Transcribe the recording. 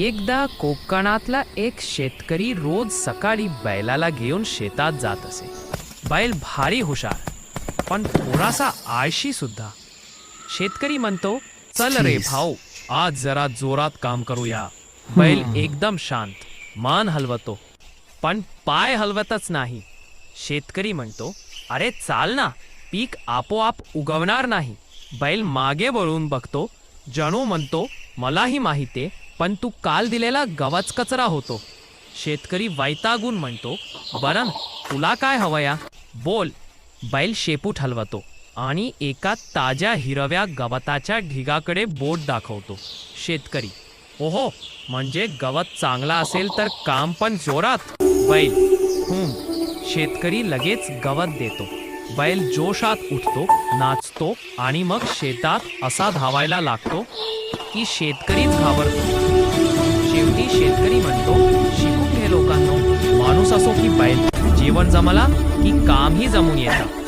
एकदा कोकणातला एक शेतकरी रोज सकाळी बैलाला घेऊन शेतात जात असे. बैल भारी हुशार पण थोडासा आळशी सुद्धा. शेतकरी म्हणतो चल रे भाऊ आज जरा जोरात काम करूया. बैल एकदम शांत मान हलवतो. पण पाय हलवतच नाही. शेतकरी म्हणतो अरे चाल ना पीक आपोआप उगवणार नाही. बैल मागे वळून बघतो जणू म्हणतो मलाही माहितीये पण तू काल दिलेला गवाच कचरा होतो. शेतकरी वैतागून म्हणतो बरं तुला काय हवया बोल बैल शेपूट हलवतो आणि एका ताज्या हिरव्या गवताच्या ढिगाकडे बोट दाखवतो. शेतकरी ओहो म्हणजे गवत चांगला असेल तर काम पण जोरात. बैल हुं शेतकरी लगेच गवत देतो. बैल जोशात उठतो नाचतो आणि मग शेतात असा धावायला लागतो की शेतकरीच घाबरतो. शेवटी शेतकरी म्हणतो शिकून घे लोकांनो. माणूस असो की बैल जेवण जमला की कामही जमून येतं.